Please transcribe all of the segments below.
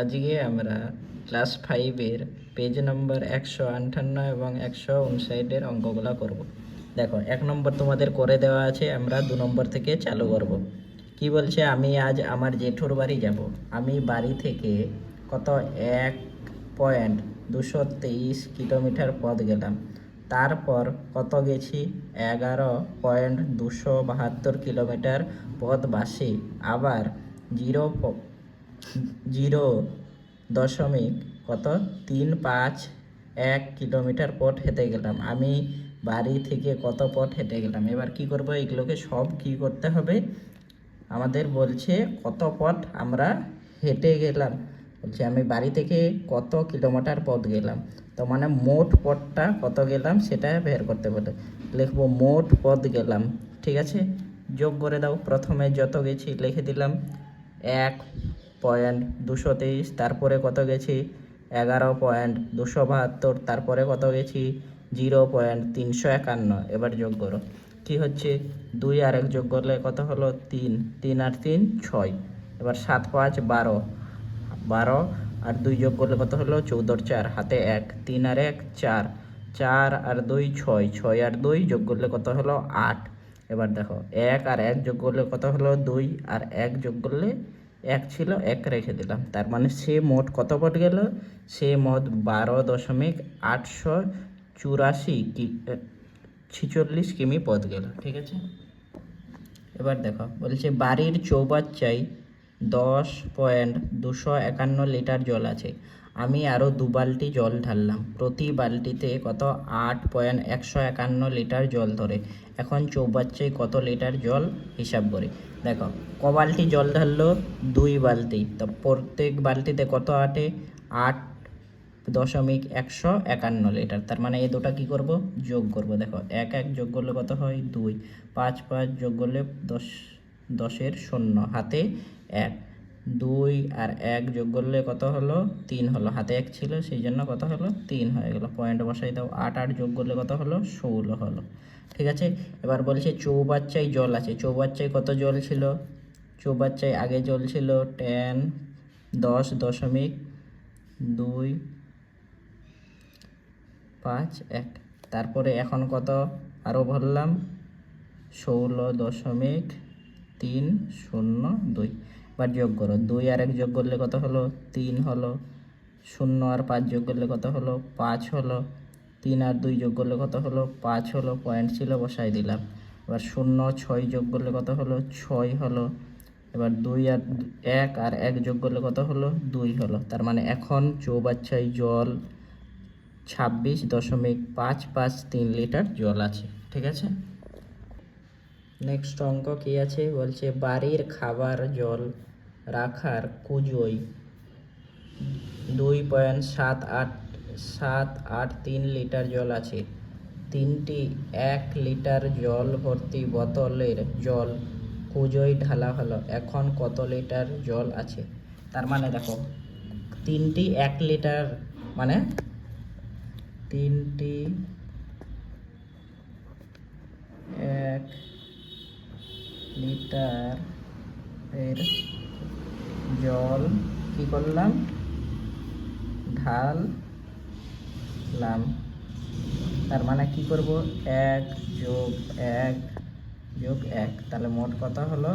আজকে আমরা ক্লাস ফাইভের পেজ নম্বর একশো আটান্ন এবং একশো উনষাটের অঙ্কগুলো করব। দেখো, এক নম্বর তোমাদের করে দেওয়া আছে, আমরা দু নম্বর থেকে চালু করব। কি বলছে? আমি আজ আমার জেঠুর বাড়ি যাব। আমি বাড়ি থেকে কত? এক পয়েন্ট দুশো তেইশ কিলোমিটার পথ গেলাম। তারপর কত গেছি? এগারো পয়েন্ট দুশো বাহাত্তর কিলোমিটার পথ বাসে। আবার জিরো জিরো দশমিক কত? তিন পাঁচ এক কিলোমিটার পথ হেঁটে গেলাম। আমি বাড়ি থেকে কত পথ হেঁটে গেলাম? এবার কি করব? এগুলোকে সব কি করতে হবে? আমাদের বলছে কত পথ আমরা হেঁটে গেলাম। বলছে, আমি বাড়ি থেকে কত কিলোমিটার পথ গেলাম? তো মানে মোট পথটা কত গেলাম সেটা বের করতে বলে। লিখব, মোট পথ গেলাম। ঠিক আছে? যোগ করে দাও। প্রথমে যত গেছি লিখে দিলাম। এক পয়েন্ট দুশো তেইশ তারপরে কত গেছি? এগারো পয়েন্ট দুশো বাহাত্তর, তারপরে কত গেছি? জিরো পয়েন্ট তিনশো একান্ন। এবার যোগ করো। কি হচ্ছে? দুই আর এক যোগ করলে কত হলো? তিন। তিন আর তিন, ছয়। এবার সাত পাঁচ, বারো। বারো আর দুই যোগ করলে কত হলো? চৌদ্দর চার। হাতে এক। তিন আর এক, চার। চার আর দুই, ছয়। ছয় আর দুই যোগ করলে কত হলো? আট। এবার দেখো, এক আর এক যোগ করলে কত হলো? দুই আর এক যোগ করলে এক ছিল, এক রেখে দিলাম। তার মানে সে মোট কত পট গেল? সে মোট বারো দশমিক আটশো চুরাশি কি ছিচল্লিশ কিমি পথ গেল, ঠিক আছে? এবার দেখো, বলছে বাড়ির চৌবাচ্চায় দশ পয়েন্ট দুশো একান্ন লিটার জল আছে। আমি আরও দু বালতি জল ঢাললাম। প্রতি বালতিতে কত? আট পয়েন্ট একশো একান্ন লিটার জল ধরে। এখন চৌবাচ্চায় কত লিটার জল? হিসাব করি। দেখো, ক বালতি জল ঢাললো, দুই বালতি। তো প্রত্যেক বালতিতে কত আটে? আট দশমিক একশো একান্ন লিটার। তার মানে এই দুটা কি করব? যোগ করব। দেখো, এক এক যোগ করলে কত হয়? দুই। পাঁচ পাঁচ যোগ করলে দশ, দশের শূন্য। হাতে এক। দুই আর এক যোগ করলে কত হলো? তিন হলো। হাতে এক ছিল, সেই জন্য কত হলো? তিন হয়ে গেল। পয়েন্ট বসাই দাও। আট আট যোগ করলে কত হলো? ষোলো হলো। ঠিক আছে? এবার বলছে চৌবাচ্চায় জল আছে। চৌবাচ্চায় কত জল ছিল? চৌবাচ্চায় আগে জল ছিল টেন দশ দশমিক দুই, পাঁচ, এক। তারপরে এখন কত? আরও ভরলাম ষোলো দশমিক তিন, শূন্য, দুই। এবার যোগ করো। দুই আর এক যোগ করলে কত হলো? তিন হলো। শূন্য আর পাঁচ যোগ করলে কত হলো? পাঁচ হলো। তিন আর দুই যোগ করলে কত হলো? পাঁচ হলো পয়েন্ট ছিল, বসাই দিলাম। এবার শূন্য, ছয় যোগ করলে কত হলো? ছয় হলো। এবার দুই আর এক আর এক যোগ করলে কত হলো? দুই হলো। তার মানে এখন চৌবাচ্চায় জল ছাব্বিশ দশমিক পাঁচ পাঁচ তিন লিটার জল আছে। ঠিক আছে? নেক্সট অঙ্ক কি আছে? বলছে বাড়ির খাবার জল রাখার কুজোয় দুই পয়েন্ট সাত আট সাত আট তিন লিটার জল আছে। তিনটি এক লিটার জল ভর্তি বোতলের জল কুজোয় ঢালা হলো। এখন কত লিটার জল আছে? তার মানে দেখো, তিনটি এক লিটার মানে তিনটি এক লিটার এর জল কি করলাম? ঢাললাম তার মানে কি করব? এক যোগ এক যোগ এক। তাহলে মোট কত হলো?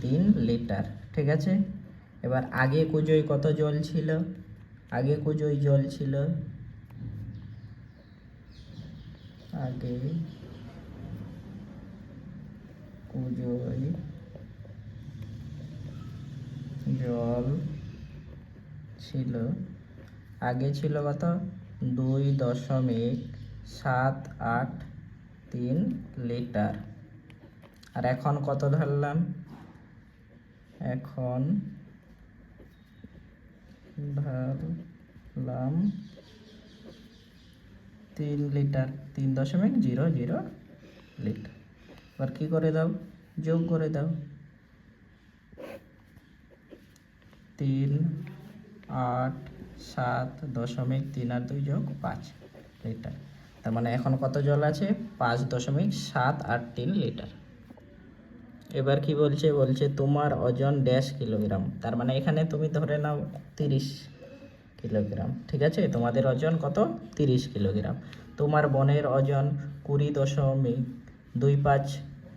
তিন লিটার। ঠিক আছে? এবার আগে কুজোয় কত জল ছিল? আগে কুজোয় জল ছিল? আগে কুজোয় জল ছিল। আগে ছিল কত? দুই দশমিক সাত আট তিন লিটার। আর এখন কত ধরলাম? এখন ধরলাম তিন লিটার, তিন দশমিক জিরো জিরো লিটার। এবার কী করে দাও? যোগ করে দাও। তিন আট সাত দশমিক তিন আর দুই যোগ পাঁচ লিটার। তার মানে এখন কত জল আছে? পাঁচ দশমিক সাত আট তিন লিটার। এবার কি বলছে? বলছে তোমার ওজন ড্যাশ কিলোগ্রাম। তার মানে এখানে তুমি ধরে নাও তিরিশ কিলোগ্রাম, ঠিক আছে? তোমাদের ওজন কত? তিরিশ কিলোগ্রাম। তোমার বোনের ওজন কুড়ি দশমিক দুই পাঁচ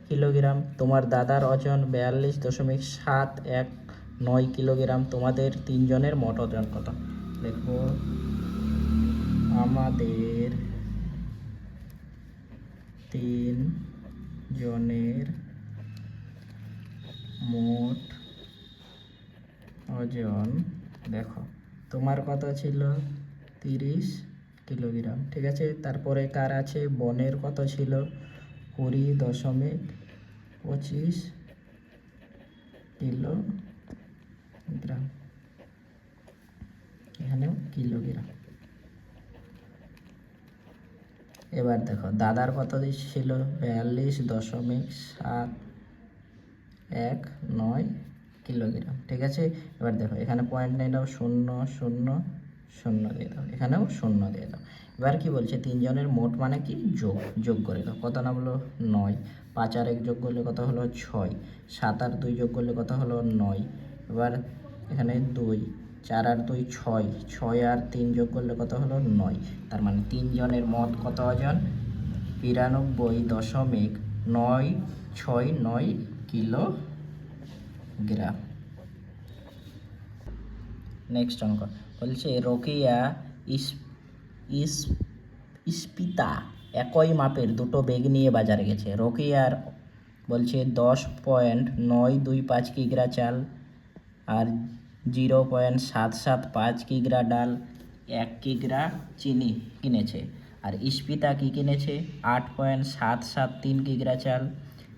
কিলোগ্রাম। তোমার দাদার ওজন বিয়াল্লিশ দশমিক সাত এক নয় কিলোগ্রাম। তোমাদের তিনজনের মোট ওজন কত? দেখো, আমাদের তিন জনের মোট ওজন, দেখো, তোমার কত ছিল? তিরিশ কিলোগ্রাম, ঠিক আছে? তারপরে কার আছে? বনের কত ছিল? কুড়ি দশমিক পঁচিশ কিলোগ্রাম। এখানেও কিলোগ্রাম এবার দেখো, দাদার কত ছিল? বিয়াল্লিশ দশমিক সাত এক নয় কিলোগ্রাম ঠিক আছে? এবার দেখো, এখানে পয়েন্ট নিয়ে দাও শূন্য শূন্য শূন্য দিয়ে দাও, এখানেও শূন্য দিয়ে দাও। এবার কি বলছে? তিনজনের মোট মানে কি? যোগ যোগ করে দাও। কত নামলো? নয়। পাঁচ আর এক যোগ করলে কত হলো? ছয়। সাত আর দুই যোগ করলে কত হলো? নয়। এবার এখানে দুই। চার আর দুই ছয় ছয় আর তিন যোগ করলে কত হলো? নয়। তার মানে তিনজনের মত কত ওজন? বিরানব্বই দশমিক নয় ছয় নয় কিলো গ্রাম নেক্সট অঙ্ক। বলছে, রোকিয়া ইস ইস, ইস্পিতা একই মাপের দুটো বেগ নিয়ে বাজারে গেছে। রোকিয়ার বলছে, দশ পয়েন্ট নয় দুই পাঁচ কিগ্রা চাল আর জিরো পয়েন্ট সাত সাত পাঁচ কিগ্রা ডাল, এক কিগ্রা চিনি কিনেছে। আর ইস্পিতা কি কিনেছে? আট পয়েন্ট সাত সাত তিন কিগ্রা চাল,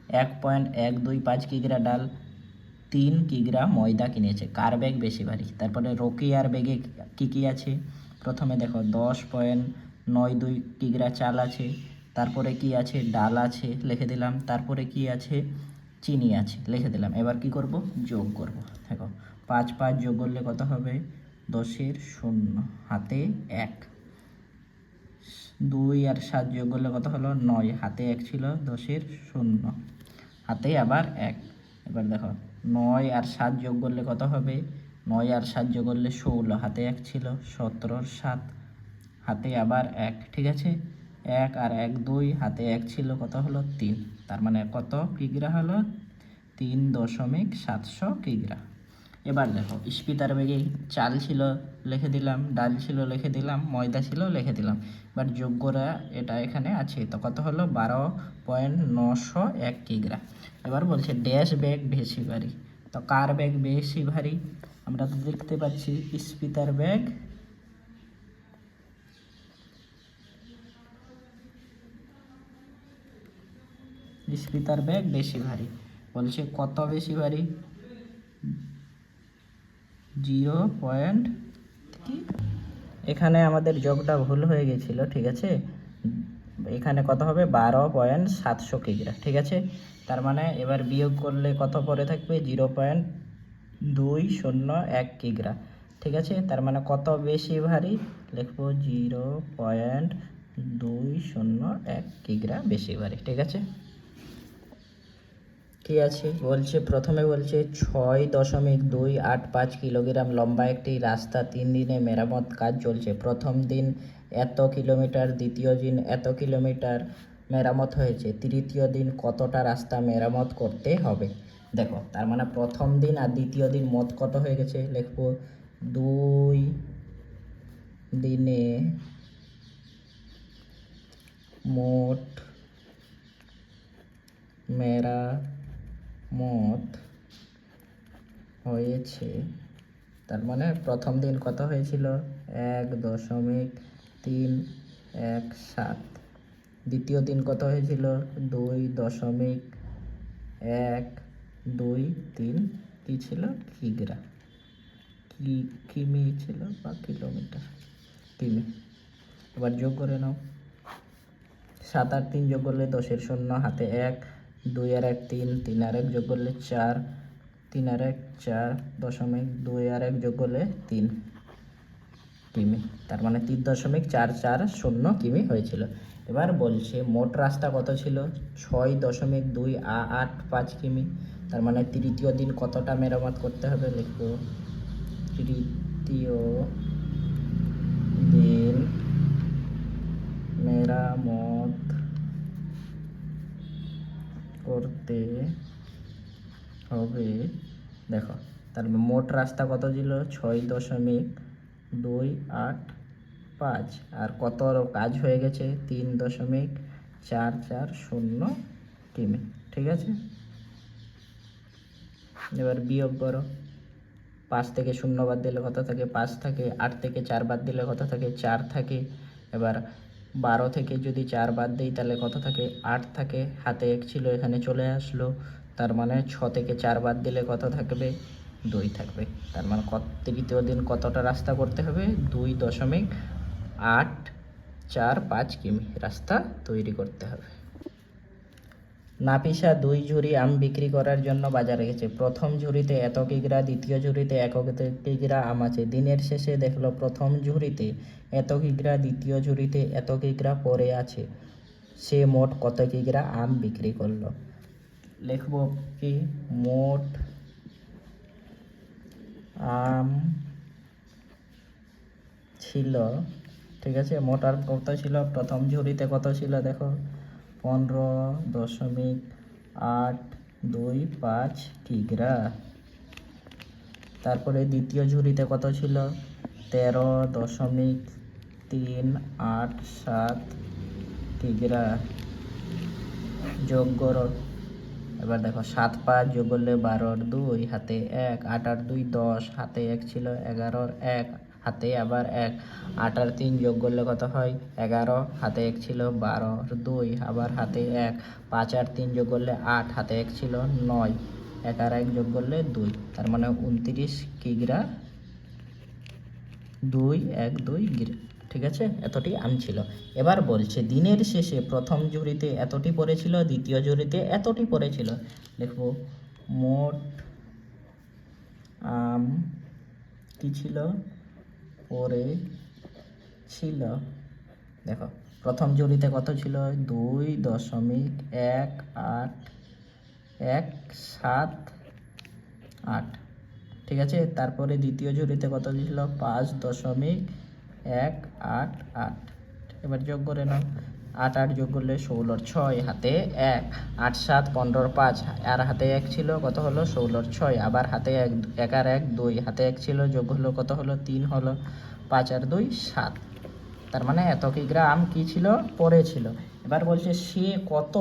এক পয়েন্ট এক দুই পাঁচ কিগ্রা ডাল, তিন কিগ্রা ময়দা কিনেছে। কার ব্যাগ বেশি ভারী? তারপরে রোকিয়ার ব্যাগে কী কী আছে? প্রথমে দেখো, দশ পয়েন্ট নয় দুই কিগ্রা চাল আছে। তারপরে কি আছে? ডাল আছে, লিখে দিলাম। তারপরে কি আছে? চিনি আছে, লিখে দিলাম। এবার কি করব? যোগ করব। দেখো, পাঁচ পাঁচ যোগ করলে কত হবে? দশের শূন্য, হাতে এক। দুই আর সাত যোগ করলে কত হলো? নয়। হাতে এক ছিল, দশের শূন্য। হাতে আবার এক। এবার দেখো, নয় আর সাত যোগ করলে কত হবে? নয় আর সাত যোগ করলে ষোলো। হাতে এক ছিল, সতেরোর সাত। হাতে আবার এক, ঠিক আছে? এক আর এক দুই, হাতে এক ছিল কত হলো? তিন। তার মানে কত কিগ্রা হলো? তিন দশমিক সাতশো কিগ্রা। এবার দেখো, স্পিতার ব্যাগে চাল ছিল, লিখে দিলাম, ডাল ছিল, লিখে দিলাম, ময়দা ছিল, লিখে দিলাম। এবার যোগ্যরা এটা এখানে আছে। তো কত হলো? বারো পয়েন্ট নশো এক কিগ্রা। এবার বলছে, ড্যাশ ব্যাগ বেশি ভারী। তো কার ব্যাগ বেশি ভারী? আমরা তো দেখতে পাচ্ছি স্পিতার ব্যাগ। স্পিতার ব্যাগ বেশি ভারী। বলছে কত বেশি ভারী? জিরো পয়েন্ট কি? এখানে আমাদের যোগটা ভুল হয়ে গেছিল, ঠিক আছে? এখানে কত হবে? বারো পয়েন্ট সাতশো কিগ্রা ঠিক আছে? তার মানে এবার বিয়োগ করলে কত পরে থাকবে? জিরো পয়েন্ট দুই শূন্য এক কিগ্রা ঠিক আছে? তার মানে কত বেশি ভারী? লিখব জিরো পয়েন্ট দুই শূন্য এক কিগ্রা বেশি ভারী, ঠিক আছে? কি আছে? বলছে, প্রথমে বলছে, ছয় দশমিক দুই আট পাঁচ কিলোগ্রাম লম্বা একটি রাস্তা, তিন দিনে মেরামত কাজ চলছে। প্রথম দিন এত কিলোমিটার, দ্বিতীয় দিন এত কিলোমিটার মেরামত হয়েছে। তৃতীয় দিন কতটা রাস্তা মেরামত করতে হবে? দেখো, তার মানে প্রথম দিন আর দ্বিতীয় দিন মত কত হয়ে গেছে লিখব? দুই দিনে মোট মেরামত হয়েছে। তার মানে প্রথম দিন কত হয়েছিল? এক দশমিক তিন এক সাত। দ্বিতীয় দিন কত হয়েছিল? দুই দশমিক এক দুই তিন। কী ছিল? কিগ্রা। কি, কিমি ছিল বা কিলোমিটার? কিমি। এবার যোগ করে নাও। সাত আর তিন যোগ করলে দশের শূন্য, হাতে এক। দুই আর এক, তিন তিন আর এক যোগ করলে চার, তিন আর এক, চার দশমিক দুই আর এক যোগ করলে তিন কিমি। তার মানে তিন দশমিক চার চার শূন্য কিমি হয়েছিল। এবার বলছে মোট রাস্তা কত ছিল? ছয় দশমিক দুই আট পাঁচ কিমি। তার মানে তৃতীয় দিন কতটা মেরামত করতে হবে লিখব। তৃতীয় দিন মেরামত করতে হবে। দেখো তার মোট রাস্তা কত ছিল? ছয় দশমিক দুই আট পাঁচ। আর কত কাজ হয়ে গেছে? তিন দশমিক চার চার শূন্য কিমি। ঠিক আছে? এবার বিয়োগ করো। পাঁচ থেকে শূন্য বাদ দিলে কত থাকে? পাঁচ থাকে। আট থেকে চার বাদ দিলে কত থাকে? চার থাকে। এবার বারো থেকে যদি চার বাদ দিই, তাহলে কত থাকে? আট থাকে। হাতে এক ছিল, এখানে চলে আসলো। তার মানে ছ থেকে চার বাদ দিলে কত থাকবে? দুই থাকবে। তার মানে কত তৃতীয় দিন কতটা রাস্তা করতে হবে? দুই দশমিক আট চার পাঁচ কিমি রাস্তা তৈরি করতে হবে। নাপিসা দুই ঝুড়ি আম বিক্রি করার জন্য বাজারে গেছে। প্রথম ঝুড়িতে এত কিগ্রা দ্বিতীয় ঝুড়িতে এক কিগ্রা আম আছে। দিনের শেষে দেখল প্রথম ঝুড়িতে এত কিগ্রা দ্বিতীয় ঝুড়িতে এত কিগ্রা পরে আছে। সে মোট কত কিগ্রা আম বিক্রি করল? লিখব কি? মোট আম ছিল, ঠিক আছে? মোট আর কত ছিল? প্রথম ঝুড়িতে কত ছিল? দেখো। পনেরো দশমিক আট দুই পাঁচ কিগ্রা তারপরে দ্বিতীয় ঝুড়িতে কত ছিল? তেরো দশমিক তিন আট সাত কিগ্রা যোগ করো। এবার দেখো, সাত পাঁচ যোগ করলে বারোর দুই, হাতে এক। আট আর দুই দশ, হাতে এক ছিল এগারোর এক। হাতে আবার এক। আট আর তিন যোগ করলে কত হয়? এগারো। হাতে এক ছিল বারোর দুই। আবার হাতে এক। পাঁচ আর তিন যোগ করলে আট। হাতে এক ছিল নয়। এক আর এক যোগ করলে দুই। তার মানে উনত্রিশ কিগ্রা দুই, এক, দুই গির। ঠিক আছে? এতটি আম ছিল। এবার বলছে, দিনের শেষে প্রথম ঝুড়িতে এতটি পড়েছিল, দ্বিতীয় জুড়িতে এতটি পড়েছিল। লিখব, মোট আম কি ছিল? পড়ে ছিল, দেখো, প্রথম ঝুড়িতে কত ছিল? দুই দশমিক এক আট, এক সাত আট। ঠিক আছে? তারপরে দ্বিতীয় ঝুড়িতে কত ছিল? পাঁচ দশমিক এক আট আট। এবার যোগ করে নাও। আট আট যোগ করলে ষোলোর ছয়, হাতে এক। আট সাত পনেরোর পাঁচ, আর হাতে এক ছিল কত হলো? ষোলোর ছয়। আবার হাতে এক এক আর এক, দুই। হাতে এক ছিল, যোগ হলো কত হলো? তিন হলো। পাঁচ আর দুই, সাত। তার মানে এত কিগ্রা আম কি ছিল? পরে ছিল। এবার বলছে, সে কত?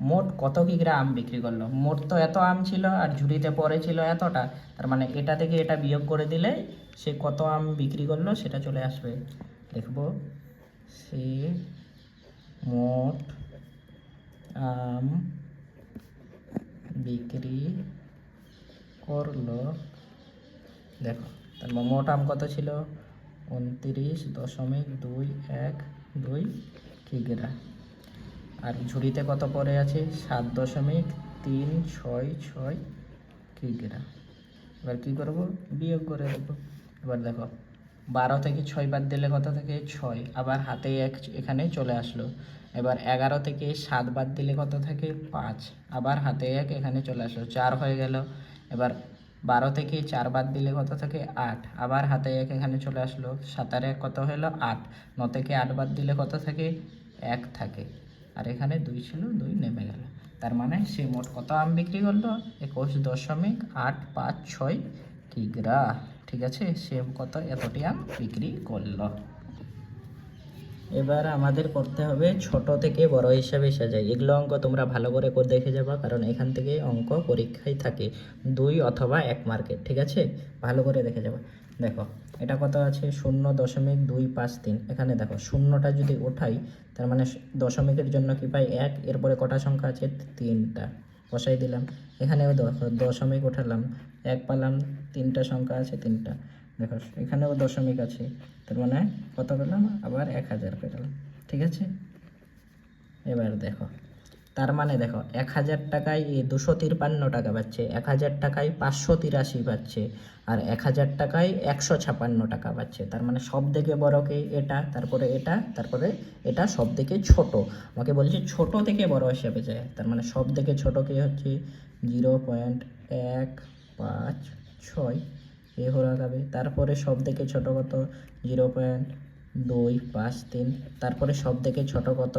মোট কত কিগ্রা আম বিক্রি করল? মোট তো এত আম ছিল, আর ঝুড়িতে পরে ছিল এতটা। তার মানে এটা থেকে এটা বিয়োগ করে দিলে সে কত আম বিক্রি করল সেটা চলে আসবে। লিখব সে মোট, আম বিক্রি করল, দেখো, তার মানে মোট আম কত ছিল? উনত্রিশ দশমিক দুই এক দুই কিগ্রা। আর ঝুড়িতে কত পড়ে আছে? সাত দশমিক তিন ছয় ছয় কিগ্রা। এবার কী করব? বিয়োগ করে দেবো। এবার দেখো বারো থেকে ছয় বাদ দিলে কত থেকে? ছয়। আবার হাতে এক এখানে চলে আসলো। এবার এগারো থেকে সাত বাদ দিলে কত থাকে? পাঁচ। আবার হাতে এক এখানে চলে আসলো। চার হয়ে গেল। এবার বারো থেকে চার বাদ দিলে কত থাকে? আট। আবার হাতে এক এখানে চলে আসলো। সাতারে এক কত হলো? আট। ন থেকে আট বাদ দিলে কত থাকে? এক থাকে। আর এখানে দুই ছিল, দুই নেমে গেল। তার মানে সে মোট কত আম বিক্রি করল? একুশ দশমিক আট পাঁচ ছয় কিগ্রা। ঠিক আছে? সে কত এতটি আম বিক্রি করল। এবার আমাদের করতে হবে ছোট থেকে বড় হিসাবে সাজাই। এগুলো অঙ্ক তোমরা ভালো করে করে দেখে যাবা, কারণ এখান থেকে অঙ্ক পরীক্ষায় থাকে দুই অথবা এক মার্কেট ঠিক আছে? ভালো করে দেখে যাবা। দেখো, এটা কত আছে? শূন্য দশমিক দুই পাঁচ তিন। এখানে দেখো, শূন্যটা যদি ওঠাই, তার মানে দশমিকের জন্য কি পাই? এক। এরপরে কটা সংখ্যা আছে? তিনটা। বসাই দিলাম। এখানেও দশমিক উঠালাম। এক পালাম, তিনটা সংখ্যা আছে, তিনটা। দেখো, এখানেও দশমিক আছে। তার মানে কত পেলাম? আবার এক হাজার পেলাম। ঠিক আছে? এবার দেখো। তার মানে দেখো, এক হাজার টাকায় দুশো তিরপান্ন টাকা পাচ্ছে, এক হাজার টাকায় পাঁচশো তিরাশি পাচ্ছে, আর এক হাজার টাকায় একশো ছাপান্ন টাকা পাচ্ছে। তার মানে সব থেকে বড় কে? এটা, তারপরে এটা তারপরে এটা সব থেকে ছোট। আমাকে বলছে ছোট থেকে বড় হিসেবে যায়। তার মানে সব থেকে ছোট কে হচ্ছে? জিরো পয়েন্ট এক পাঁচ ছয়, এ হলো যাবে তারপরে সব থেকে ছোট কত? জিরো পয়েন্ট দুই পাঁচ তিন। তারপরে সব থেকে ছোট কত?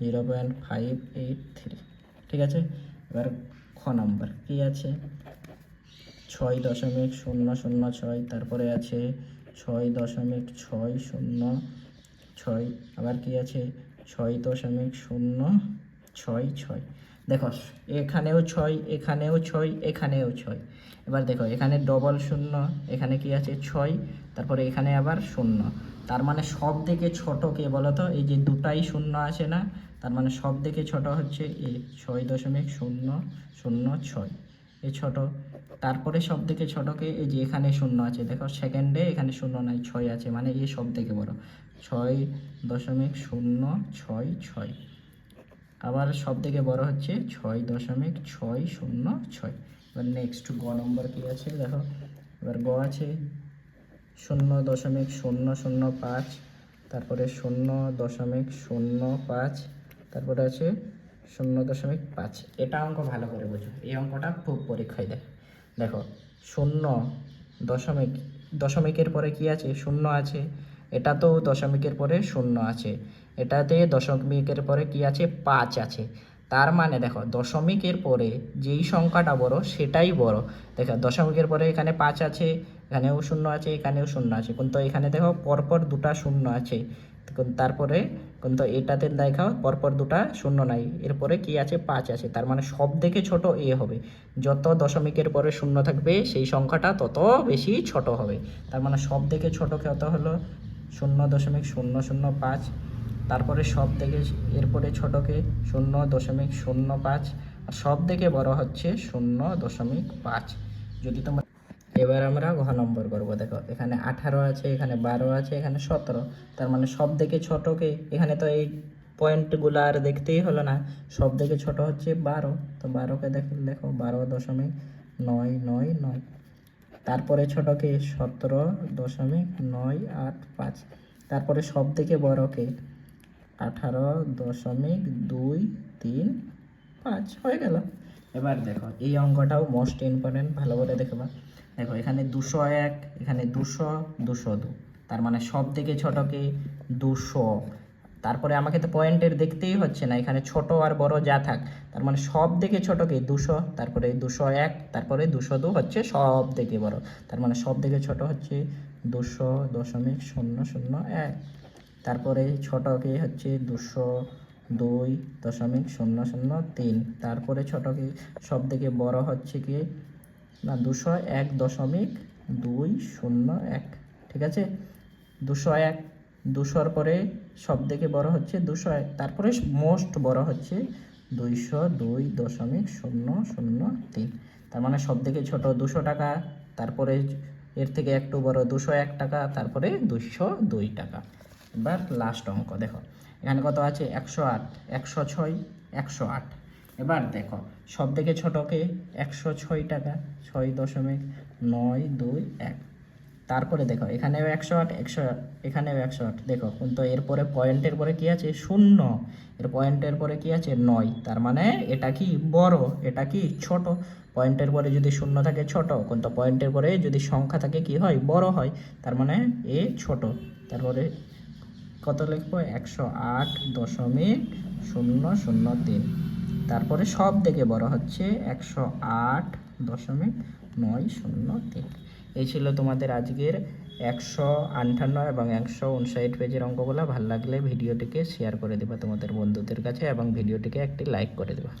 Zero point five eight three. ঠিক আছে? এবার খ নাম্বার কী আছে? ছয় দশমিক শূন্য শূন্য ছয়, তারপরে আছে ছয় দশমিক ছয় শূন্য ছয়। আবার কি আছে? ছয় দশমিক শূন্য ছয় ছয়। দেখো, এখানেও ছয় এখানেও ছয় এখানেও ছয়। এবার দেখো, এখানে ডবল শূন্য, এখানে কি আছে? ছয়, তারপরে এখানে আবার শূন্য। তার মানে সব থেকে ছোট কে বলো তো এই যে দুটাই শূন্য আছে না, তার মানে সব থেকে ছোট হচ্ছে এ ছয় দশমিক শূন্য শূন্য ছয়। এ ছোট। তারপরে সব থেকে ছোটকে এই যে এখানে শূন্য আছে। দেখো সেকেন্ডে এখানে শূন্য নাই, ছয় আছে মানে এ সব থেকে বড়। ছয় দশমিক শূন্য ছয় ছয়। আবার সব থেকে বড় হচ্ছে ছয় দশমিক ছয় শূন্য ছয়। এবার নেক্সট গ নম্বর কি আছে? দেখো, এবার গ আছে। শূন্য দশমিক শূন্য শূন্য পাঁচ, তারপরে শূন্য দশমিক শূন্য পাঁচ, তারপরে আছে শূন্য দশমিক পাঁচ। এটা অঙ্ক ভালো করে বোঝো। এই অঙ্কটা খুব পরীক্ষায় দেয় দেখো, শূন্য দশমিক দশমিকের পরে কি আছে? শূন্য আছে। এটা তো দশমিকের পরে শূন্য আছে। এটাতে দশমিকের পরে কি আছে? পাঁচ আছে। তার মানে দেখো, দশমিকের পরে যেই সংখ্যাটা বড়, সেটাই বড়। দেখো, দশমিকের পরে এখানে পাঁচ আছে। এখানেও শূন্য আছে, এখানেও শূন্য আছে। কিন্তু এখানে দেখো পরপর দুটা শূন্য আছে। তারপরে কিন্তু এটাতে দেখাও পরপর দুটা শূন্য নাই। এরপরে কি আছে? পাঁচ আছে। তার মানে সব থেকে ছোট এ হবে। যত দশমিকের পরে শূন্য থাকবে, সেই সংখ্যাটা তত বেশি ছোট হবে। তার মানে সব থেকে ছোট কত হলো? শূন্য দশমিক শূন্য শূন্য পাঁচ। তারপরে সব থেকে এরপরে ছোটকে শূন্য দশমিক শূন্য পাঁচ। আর সব থেকে বড় হচ্ছে শূন্য দশমিক পাঁচ। যদি তোমরা এবার আমরা ঘ নম্বর করব, দেখো। এখানে আঠারো আছে, এখানে বারো আছে, এখানে সতেরো। তার মানে সব থেকে ছোটকে এখানে তো এই পয়েন্টগুলো আর দেখতেই হলো না। সব থেকে ছোট হচ্ছে বারো। তো বারোকে দেখ, দেখো, বারো দশমিক নয় নয় নয়। তারপরে ছোটকে সতেরো দশমিক নয়, আট, পাঁচ। তারপরে সব থেকে বড়কে আঠারো দশমিক দুই, তিন, পাঁচ। হয়ে গেল। এবার দেখো, এই অঙ্কটাও মোস্ট ইম্পর্টেন্ট ভালো করে দেখবা। দেখো, এখানে দুশো এক, এখানে দুশো দুশো দু। তার মানে সব থেকে ছোটকে দুশো। তারপরে আমাকে তো পয়েন্টের দেখতেই হচ্ছে না, এখানে ছোট আর বড় যা থাক। তার মানে সব থেকে ছোটকে দুশো, তারপরে দুশো এক, তারপরে দুশো দু হচ্ছে সব থেকে বড়। তার মানে সব থেকে ছোট হচ্ছে দুশো দশমিক শূন্য শূন্য এক। তারপরে ছোটকে হচ্ছে দুশো দুই দশমিক শূন্য শূন্য তিন। তারপরে ছোটকে সব থেকে বড় হচ্ছে কি? না, দুশো এক দশমিক দুই শূন্য এক, ঠিক আছে? দুশো এক, দুশোর পরে সব থেকে বড় হচ্ছে দুশো এক, তারপরে মোস্ট বড় হচ্ছে দুইশো দুই দশমিক শূন্য শূন্য তিন, তার মানে সব থেকে ছোটো দুশো টাকা, তারপরে এর থেকে একটু বড় দুশো এক টাকা, তারপরে দুশো দুই টাকা। এবার লাস্ট অঙ্ক, দেখো, এখানে কত আছে? একশো আট, একশো ছয়, একশো আট। এবার দেখো, সব থেকে ছোটকে একশো ছয় টাকা, ছয় দশমিক নয় দুই এক। তারপরে দেখো, এখানেও একশো আট, একশো এখানেও একশো আট। দেখো, কিন্তু এরপরে পয়েন্টের পরে কি আছে? শূন্য। এর পয়েন্টের পরে কি আছে? নয়। তার মানে এটা কি বড়? এটা কি ছোট? পয়েন্টের পরে যদি শূন্য থাকে, ছোট। কিন্তু পয়েন্টের পরে যদি সংখ্যা থাকে, কি হয়? বড় হয়। তার মানে এ ছোট। তারপরে কত লিখব? একশো আট দশমিক শূন্য শূন্য তিন। তারপরে সব থেকে বড় হচ্ছে একশো আট দশমিক নয় শূন্য তিন। এই ছিল তোমাদের আজকের একশো আটান্ন এবং একশো উনষাট পেজের অঙ্কগুলো। ভালো লাগলে ভিডিওটিকে শেয়ার করে দেবা তোমাদের বন্ধুদের কাছে এবং ভিডিওটিকে একটি লাইক করে দেবা।